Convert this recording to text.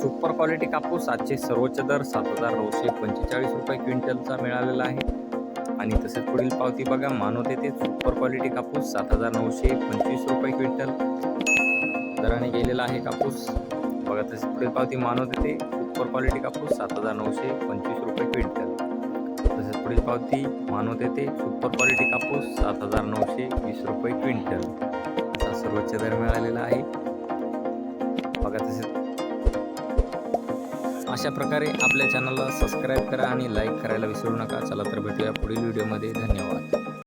Super quality कापूस सातशे सर्वोच्च दर सात हजार नऊशे पंचेचाळीस रुपये क्विंटलचा मिळालेला आहे. आणि तसेच पुढील पावती बघा मानवते ते सुपर क्वालिटी कापूस सात हजार नऊशे पंचवीस रुपये क्विंटल दराने गेलेला आहे कापूस. बघा तसेच पुढील पावती मानवते ते सुपर क्वालिटी कापूस सात हजार नऊशे पंचवीस रुपये क्विंटल. तसेच पुढील पावती मानवते ते सुपर क्वालिटी कापूस सात हजार नऊशे वीस रुपये क्विंटल. असा सर्वोच्च दर मिळालेला आहे. बघा तसेच अशा प्रकारे आपल्या चॅनलला सबस्क्राईब करा आणि लाईक करायला विसरू नका. चला तर भेटूया पुढील व्हिडिओमध्ये धन्यवाद.